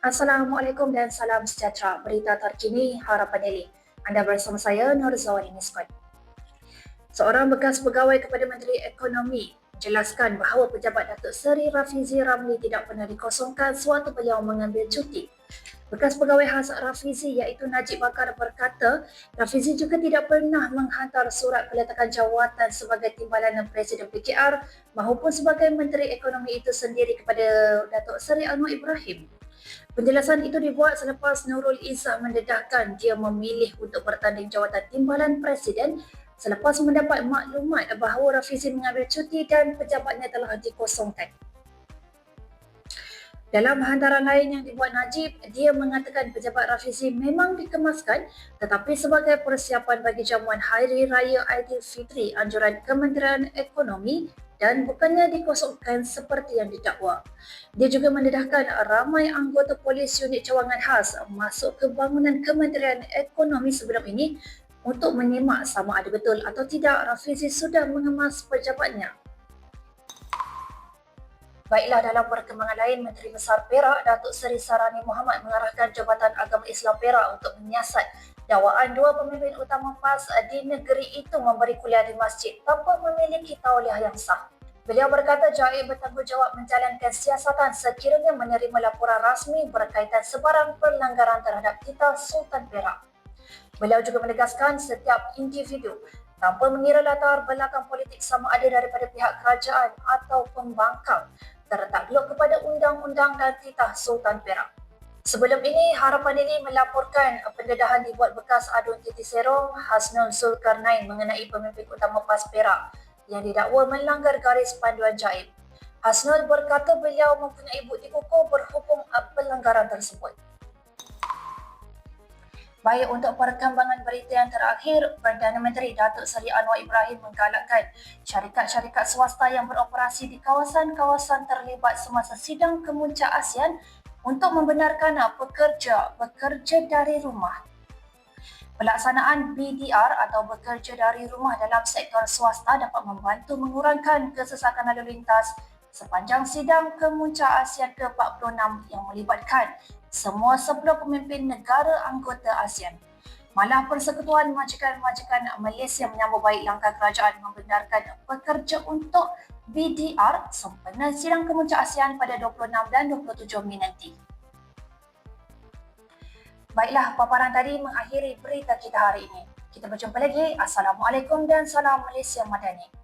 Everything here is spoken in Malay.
Assalamualaikum dan salam sejahtera. Berita terkini Harapan Daily. Anda bersama saya Nur Zawalini Scott. Seorang bekas pegawai kepada Menteri Ekonomi menjelaskan bahawa pejabat Datuk Seri Rafizi Ramli tidak pernah dikosongkan sewaktu beliau mengambil cuti. Bekas pegawai khas Rafizi iaitu Najib Bakar berkata, Rafizi juga tidak pernah menghantar surat peletakan jawatan sebagai timbalan Presiden PKR maupun sebagai Menteri Ekonomi itu sendiri kepada Datuk Seri Anwar Ibrahim. Penjelasan itu dibuat selepas Nurul Izzah mendedahkan dia memilih untuk bertanding jawatan timbalan Presiden selepas mendapat maklumat bahawa Rafizi mengambil cuti dan pejabatnya telah dikosongkan. Dalam hantaran lain yang dibuat Najib, dia mengatakan pejabat Rafizi memang dikemaskan tetapi sebagai persiapan bagi jamuan Hari Raya Aidilfitri anjuran Kementerian Ekonomi dan bukannya dikosongkan seperti yang didakwa. Dia juga mendedahkan ramai anggota polis unit cawangan khas masuk ke bangunan Kementerian Ekonomi sebelum ini untuk menyimak sama ada betul atau tidak Rafizi sudah mengemas pejabatnya. Baiklah dalam perkembangan lain, Menteri Besar Perak Datuk Seri Sarani Muhammad mengarahkan Jabatan Agama Islam Perak untuk menyiasat dakwaan dua pemimpin utama PAS di negeri itu memberi kuliah di masjid tanpa memiliki tauliah yang sah. Beliau berkata JAI bertanggungjawab menjalankan siasatan sekiranya menerima laporan rasmi berkaitan sebarang pelanggaran terhadap kita Sultan Perak. Beliau juga menegaskan setiap individu tanpa mengira latar belakang politik sama ada daripada pihak kerajaan atau pembangkang tertakluk kepada undang-undang dan titah Sultan Perak. Sebelum ini, Harapan ini melaporkan pendedahan dibuat bekas Adun Titi Serong Hasnul Zulkarnain mengenai pemimpin utama PAS Perak yang didakwa melanggar garis panduan jaib. Hasnul berkata beliau mempunyai bukti kukuh berhubung pelanggaran tersebut. Baik untuk perkembangan berita yang terakhir, Perdana Menteri Datuk Seri Anwar Ibrahim menggalakkan syarikat-syarikat swasta yang beroperasi di kawasan-kawasan terlibat semasa sidang kemuncak ASEAN untuk membenarkan pekerja bekerja dari rumah. Pelaksanaan BDR atau bekerja dari rumah dalam sektor swasta dapat membantu mengurangkan kesesakan lalu lintas sepanjang sidang kemuncak ASEAN ke-46 yang melibatkan semua 10 pemimpin negara anggota ASEAN. Malah Persekutuan Majikan-Majikan Malaysia menyambut baik langkah kerajaan membenarkan pekerja untuk BDR sempena sidang kemuncak ASEAN pada 26 dan 27 Mei nanti. Baiklah, paparan tadi mengakhiri berita kita hari ini. Kita berjumpa lagi. Assalamualaikum dan salam Malaysia Madani.